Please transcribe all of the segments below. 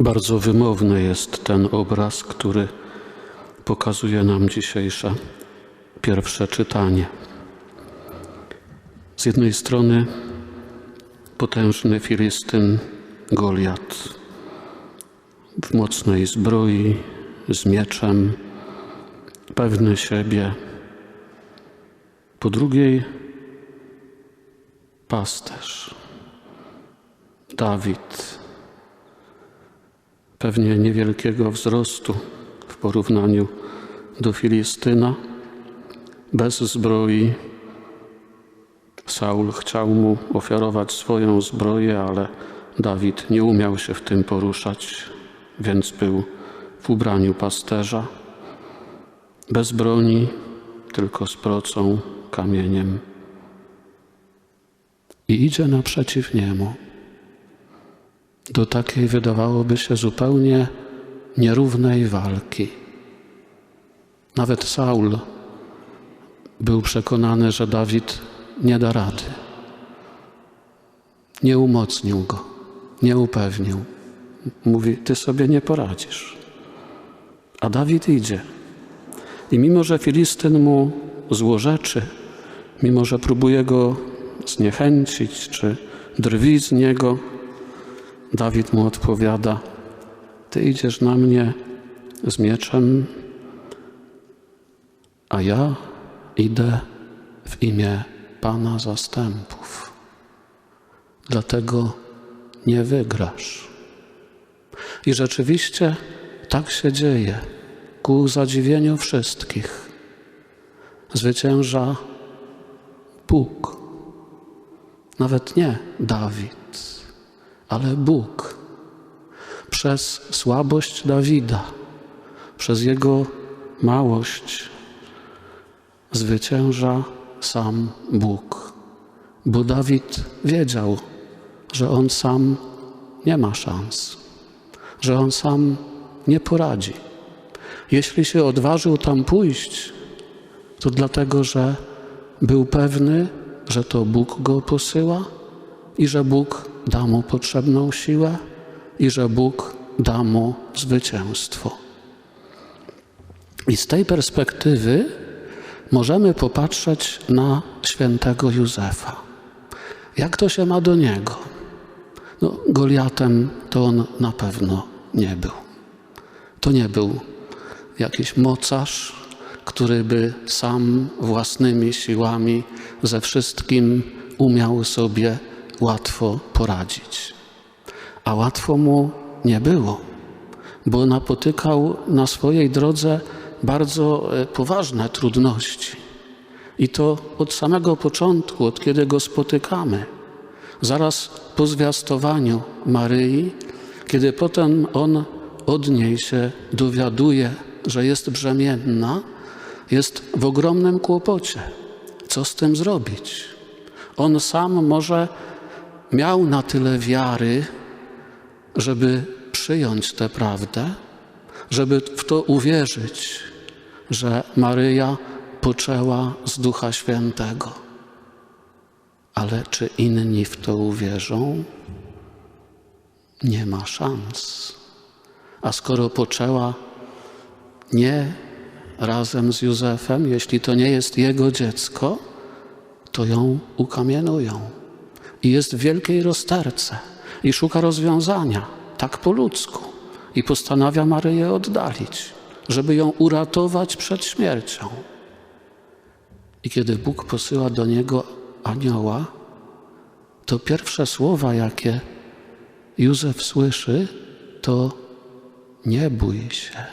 Bardzo wymowny jest ten obraz, który pokazuje nam dzisiejsze pierwsze czytanie. Z jednej strony potężny Filistyn Goliat w mocnej zbroi, z mieczem, pewny siebie. Po drugiej pasterz, Dawid, pewnie niewielkiego wzrostu w porównaniu do Filistyna, bez zbroi. Saul chciał mu ofiarować swoją zbroję, ale Dawid nie umiał się w tym poruszać, więc był w ubraniu pasterza, bez broni, tylko z procą, kamieniem. I idzie naprzeciw niemu do takiej wydawałoby się zupełnie nierównej walki. Nawet Saul był przekonany, że Dawid nie da rady. Nie umocnił go, nie upewnił. Mówi: Ty sobie nie poradzisz. A Dawid idzie. I mimo, że Filistyn mu złorzeczy, mimo, że próbuje go zniechęcić, czy drwi z niego, Dawid mu odpowiada: Ty idziesz na mnie z mieczem, a ja idę w imię Pana zastępów. Dlatego nie wygrasz. I rzeczywiście tak się dzieje, ku zadziwieniu wszystkich. Zwycięża Bóg, nawet nie Dawid ale Bóg przez słabość Dawida, przez jego małość zwycięża sam Bóg. Bo Dawid wiedział, że on sam nie ma szans, że on sam nie poradzi. Jeśli się odważył tam pójść, to dlatego, że był pewny, że to Bóg go posyła i że Bóg da mu potrzebną siłę i że Bóg da mu zwycięstwo. I z tej perspektywy możemy popatrzeć na świętego Józefa. Jak to się ma do niego? No, Goliatem to on na pewno nie był. To nie był jakiś mocarz, który by sam własnymi siłami ze wszystkim umiał sobie łatwo poradzić. A łatwo mu nie było, bo napotykał na swojej drodze bardzo poważne trudności. I to od samego początku, od kiedy go spotykamy. Zaraz po zwiastowaniu Maryi, kiedy potem on od niej się dowiaduje, że jest brzemienna, jest w ogromnym kłopocie. Co z tym zrobić? On sam może miał na tyle wiary, żeby przyjąć tę prawdę, żeby w to uwierzyć, że Maryja poczęła z Ducha Świętego. Ale czy inni w to uwierzą? Nie ma szans. A skoro poczęła nie razem z Józefem, jeśli to nie jest jego dziecko, to ją ukamienują i jest w wielkiej rozterce i szuka rozwiązania, tak po ludzku, i postanawia Maryję oddalić, żeby ją uratować przed śmiercią. I kiedy Bóg posyła do niego anioła, to pierwsze słowa, jakie Józef słyszy, to nie bój się.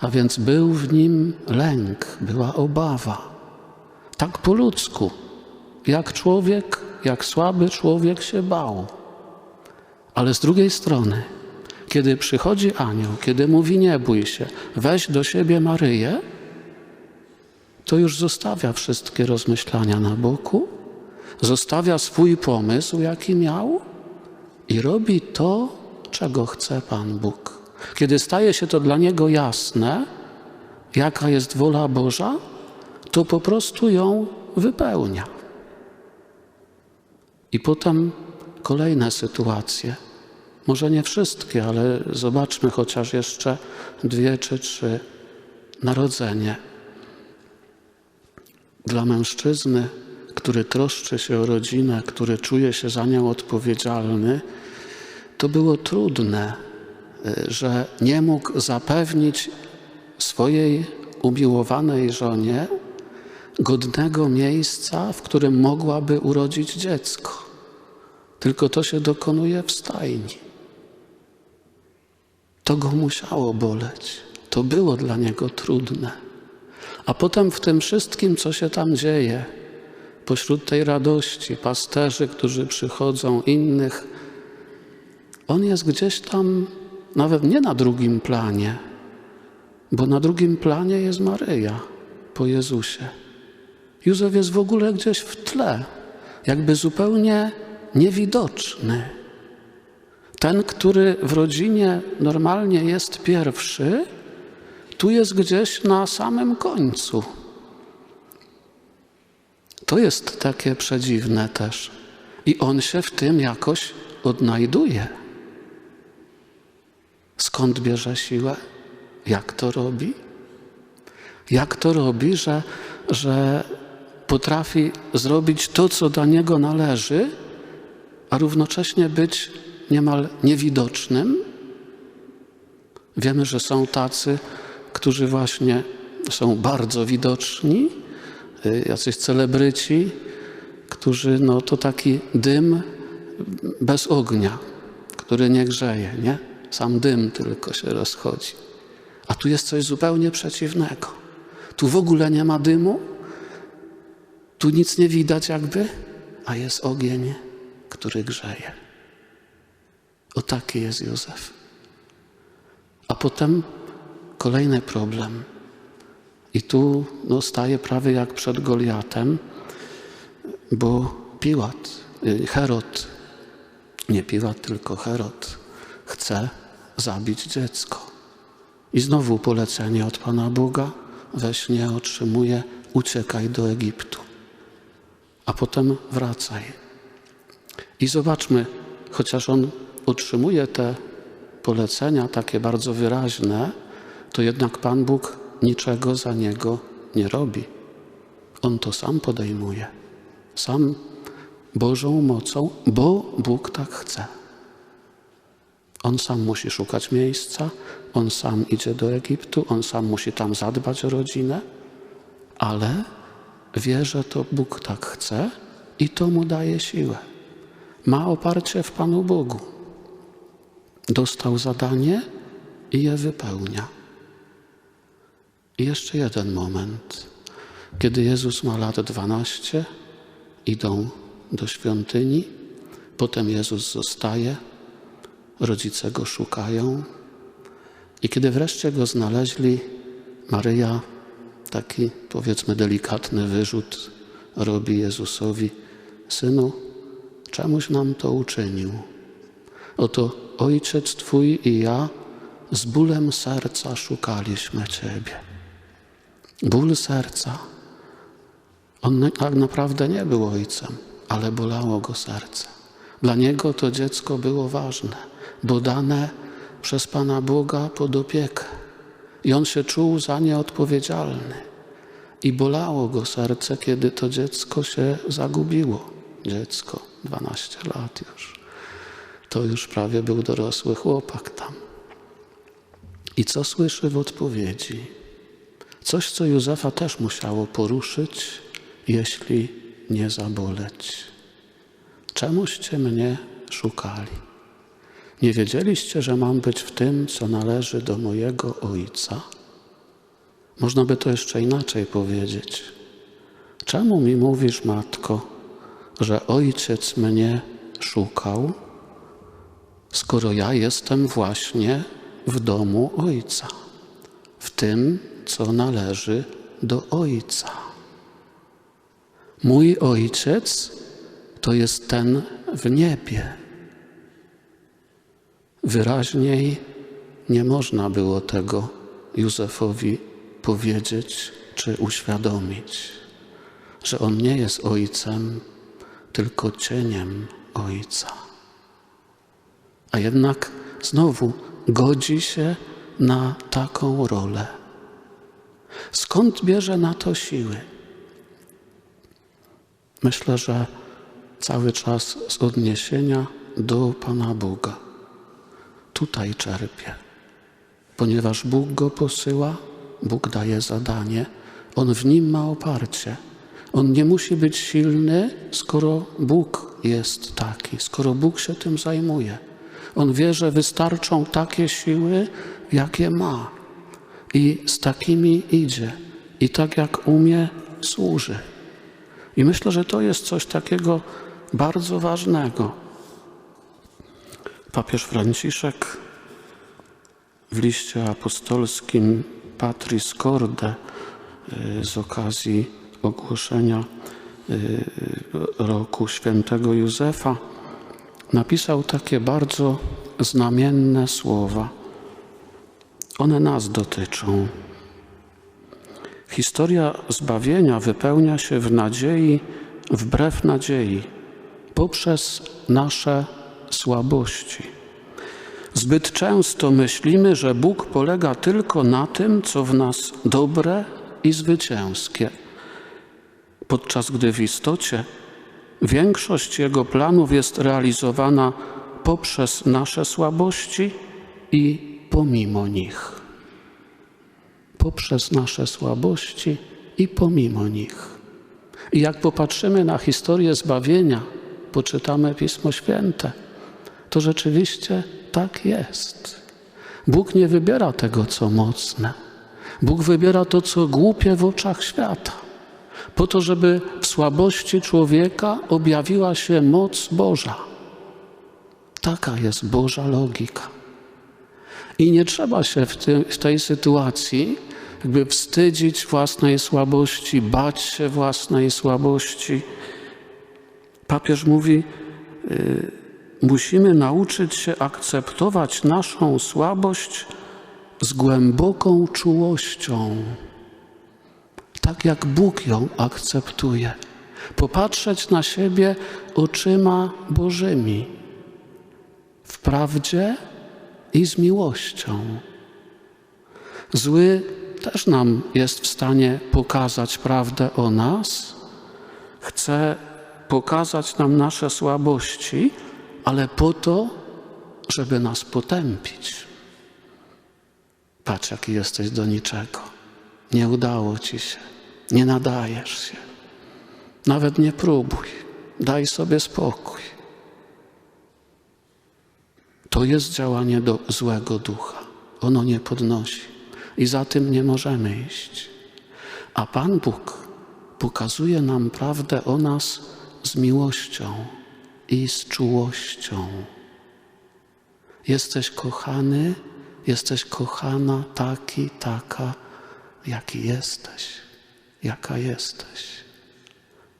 A więc był w nim lęk, była obawa. Tak po ludzku, jak człowiek jak słaby człowiek się bał. Ale z drugiej strony, kiedy przychodzi anioł, kiedy mówi nie bój się, weź do siebie Maryję, to już zostawia wszystkie rozmyślania na boku, zostawia swój pomysł, jaki miał i robi to, czego chce Pan Bóg. Kiedy staje się to dla niego jasne, jaka jest wola Boża, to po prostu ją wypełnia. I potem kolejne sytuacje. Może nie wszystkie, ale zobaczmy chociaż jeszcze dwie czy trzy. Narodzenie. Dla mężczyzny, który troszczy się o rodzinę, który czuje się za nią odpowiedzialny, to było trudne, y, że nie mógł zapewnić swojej umiłowanej żonie godnego miejsca, w którym mogłaby urodzić dziecko. Tylko to się dokonuje w stajni. To go musiało boleć. To było dla niego trudne. A potem w tym wszystkim, co się tam dzieje, pośród tej radości, pasterzy, którzy przychodzą, innych, on jest gdzieś tam, nawet nie na drugim planie, bo na drugim planie jest Maryja po Jezusie. Józef jest w ogóle gdzieś w tle, jakby zupełnie niewidoczny. Ten, który w rodzinie normalnie jest pierwszy, tu jest gdzieś na samym końcu. To jest takie przedziwne też. I on się w tym jakoś odnajduje. Skąd bierze siłę? Jak to robi? Jak to robi, że, że potrafi zrobić to, co do niego należy, a równocześnie być niemal niewidocznym? Wiemy, że są tacy, którzy właśnie są bardzo widoczni, y, jacyś celebryci, którzy, no to taki dym bez ognia, który nie grzeje, nie? Sam dym tylko się rozchodzi. A tu jest coś zupełnie przeciwnego. Tu w ogóle nie ma dymu, tu nic nie widać jakby, a jest ogień, który grzeje. O taki jest Józef. A potem kolejny problem. I tu no, staje prawie jak przed Goliatem, bo Piłat, y, Herod, nie Piłat, tylko Herod, chce zabić dziecko. I znowu polecenie od Pana Boga we śnie otrzymuje uciekaj do Egiptu, a potem wracaj. I zobaczmy, chociaż on otrzymuje te polecenia takie bardzo wyraźne, to jednak Pan Bóg niczego za niego nie robi. On to sam podejmuje, sam Bożą mocą, bo Bóg tak chce. On sam musi szukać miejsca, on sam idzie do Egiptu, on sam musi tam zadbać o rodzinę, ale wie, że to Bóg tak chce i to mu daje siłę. Ma oparcie w Panu Bogu. Dostał zadanie i je wypełnia. I jeszcze jeden moment. Kiedy Jezus ma lat 12, idą do świątyni, potem Jezus zostaje, rodzice go szukają. I kiedy wreszcie go znaleźli, Maryja taki powiedzmy delikatny wyrzut robi Jezusowi: Synu, czemuś nam to uczynił? Oto ojciec Twój i ja z bólem serca szukaliśmy Ciebie. Ból serca. On tak naprawdę nie był ojcem, ale bolało go serce. Dla niego to dziecko było ważne, bo dane przez Pana Boga pod opiekę. I on się czuł za nie odpowiedzialny. I bolało go serce, kiedy to dziecko się zagubiło. Dziecko, 12 lat już. To już prawie był dorosły chłopak tam. I co słyszy w odpowiedzi? Coś, co Józefa też musiało poruszyć, jeśli nie zaboleć. Czemuście mnie szukali? Nie wiedzieliście, że mam być w tym, co należy do mojego Ojca? Można by to jeszcze inaczej powiedzieć. Czemu mi mówisz, matko, że ojciec mnie szukał, skoro ja jestem właśnie w domu Ojca, w tym, co należy do Ojca? Mój Ojciec to jest ten w niebie. Wyraźniej nie można było tego Józefowi powiedzieć czy uświadomić, że on nie jest ojcem, tylko cieniem ojca. a jednak znowu godzi się na taką rolę. Skąd bierze na to siły? Myślę, że cały czas z odniesienia do Pana Boga. Tutaj czerpie, ponieważ Bóg go posyła, Bóg daje zadanie, on w nim ma oparcie. On nie musi być silny, skoro Bóg jest taki, skoro Bóg się tym zajmuje. On wie, że wystarczą takie siły, jakie ma. I z takimi idzie. I tak jak umie, służy. I myślę, że to jest coś takiego bardzo ważnego. Papież Franciszek w liście apostolskim Patris Corde y, z okazji ogłoszenia y, roku świętego Józefa napisał takie bardzo znamienne słowa. One nas dotyczą. Historia zbawienia wypełnia się w nadziei, wbrew nadziei, poprzez nasze słabości. Zbyt często myślimy, że Bóg polega tylko na tym, co w nas dobre i zwycięskie, podczas gdy w istocie większość Jego planów jest realizowana poprzez nasze słabości i pomimo nich. Poprzez nasze słabości i pomimo nich. I jak popatrzymy na historię zbawienia, poczytamy Pismo Święte, to rzeczywiście tak jest. Bóg nie wybiera tego, co mocne. Bóg wybiera to, co głupie w oczach świata, po to, żeby w słabości człowieka objawiła się moc Boża. Taka jest Boża logika. I nie trzeba się w, tym, w tej sytuacji jakby wstydzić własnej słabości, bać się własnej słabości. Papież mówi, y, musimy nauczyć się akceptować naszą słabość z głęboką czułością, tak jak Bóg ją akceptuje. Popatrzeć na siebie oczyma Bożymi, w prawdzie i z miłością. Zły też nam jest w stanie pokazać prawdę o nas, chce pokazać nam nasze słabości, ale po to, żeby nas potępić. Patrz, jaki jesteś do niczego. Nie udało ci się, nie nadajesz się. Nawet nie próbuj, daj sobie spokój. To jest działanie do złego ducha. Ono nie podnosi i za tym nie możemy iść. A Pan Bóg pokazuje nam prawdę o nas z miłością i z czułością. Jesteś kochany, jesteś kochana taki, taka, jaki jesteś, jaka jesteś.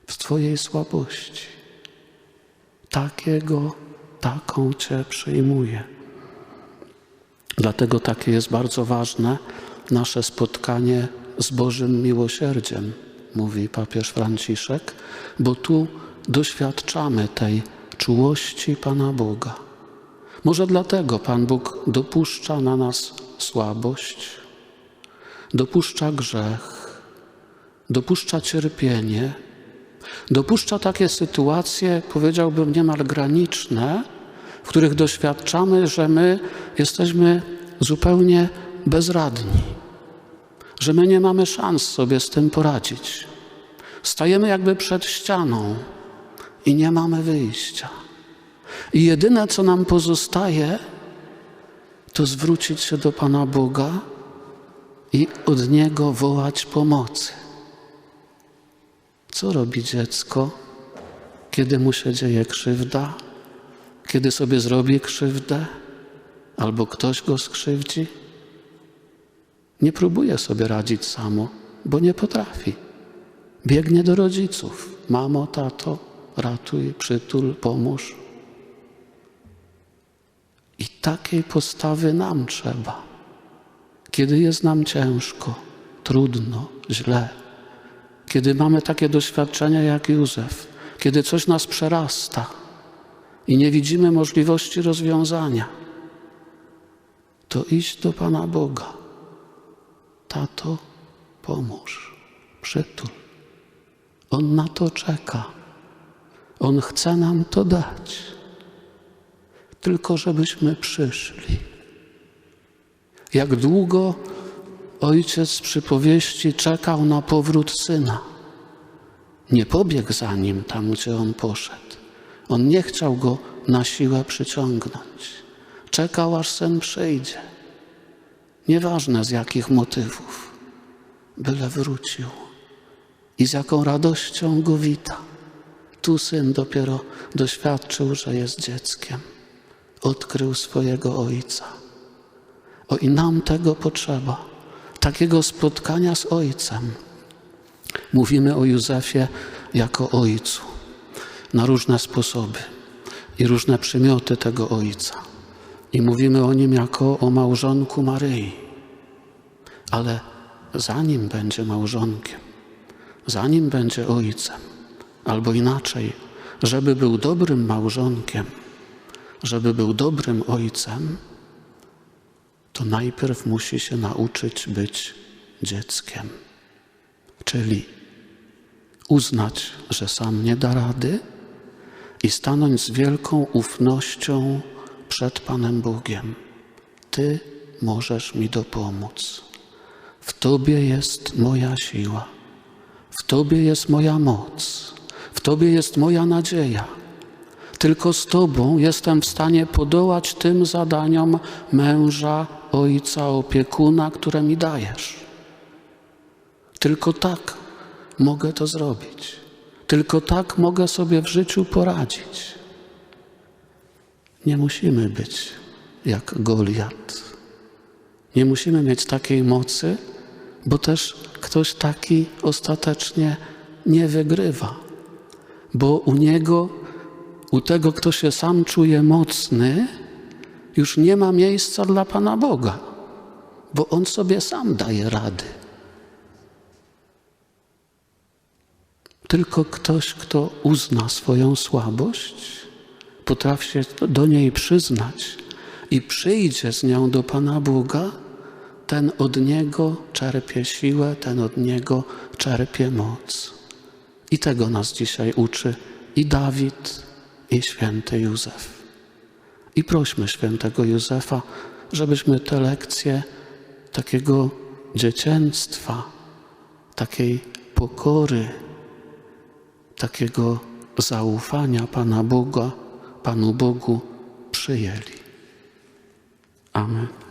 W Twojej słabości. Takiego, taką Cię przyjmuję. Dlatego takie jest bardzo ważne nasze spotkanie z Bożym miłosierdziem, mówi papież Franciszek, bo tu doświadczamy tej czułości Pana Boga. Może dlatego Pan Bóg dopuszcza na nas słabość, dopuszcza grzech, dopuszcza cierpienie, dopuszcza takie sytuacje, powiedziałbym, niemal graniczne, w których doświadczamy, że my jesteśmy zupełnie bezradni, że my nie mamy szans sobie z tym poradzić. Stajemy jakby przed ścianą i nie mamy wyjścia. I jedyne, co nam pozostaje, to zwrócić się do Pana Boga i od Niego wołać pomocy. Co robi dziecko, kiedy mu się dzieje krzywda, kiedy sobie zrobi krzywdę, albo ktoś go skrzywdzi? Nie próbuje sobie radzić samo, bo nie potrafi. Biegnie do rodziców. Mamo, tato, ratuj, przytul, pomóż. I takiej postawy nam trzeba. Kiedy jest nam ciężko, trudno, źle, kiedy mamy takie doświadczenia jak Józef, kiedy coś nas przerasta i nie widzimy możliwości rozwiązania, to iść do Pana Boga. Tato, pomóż, przytul. On na to czeka. On chce nam to dać. Tylko żebyśmy przyszli. Jak długo ojciec przypowieści czekał na powrót syna. Nie pobiegł za nim tam, gdzie on poszedł. On nie chciał go na siłę przyciągnąć. Czekał, aż syn przyjdzie. Nieważne z jakich motywów, byle wrócił. I z jaką radością go wita. Tu syn dopiero doświadczył, że jest dzieckiem. Odkrył swojego ojca. O i nam tego potrzeba, takiego spotkania z ojcem. Mówimy o Józefie jako ojcu na różne sposoby i różne przymioty tego ojca. I mówimy o nim jako o małżonku Maryi. Ale zanim będzie małżonkiem, zanim będzie ojcem, albo inaczej, żeby był dobrym małżonkiem, żeby był dobrym ojcem, to najpierw musi się nauczyć być dzieckiem. Czyli uznać, że sam nie da rady i stanąć z wielką ufnością przed Panem Bogiem. Ty możesz mi dopomóc. W Tobie jest moja siła, w Tobie jest moja moc, w Tobie jest moja nadzieja. Tylko z Tobą jestem w stanie podołać tym zadaniom męża, ojca, opiekuna, które mi dajesz. Tylko tak mogę to zrobić. Tylko tak mogę sobie w życiu poradzić. Nie musimy być jak Goliat. Nie musimy mieć takiej mocy, bo też ktoś taki ostatecznie nie wygrywa. Bo u niego, u tego, kto się sam czuje mocny, już nie ma miejsca dla Pana Boga, bo on sobie sam daje rady. Tylko ktoś, kto uzna swoją słabość, potrafi się do niej przyznać i przyjdzie z nią do Pana Boga, ten od Niego czerpie siłę, ten od Niego czerpie moc. I tego nas dzisiaj uczy i Dawid, i święty Józef. I prośmy świętego Józefa, żebyśmy te lekcje takiego dziecięctwa, takiej pokory, takiego zaufania Pana Boga, Panu Bogu przyjęli. Amen.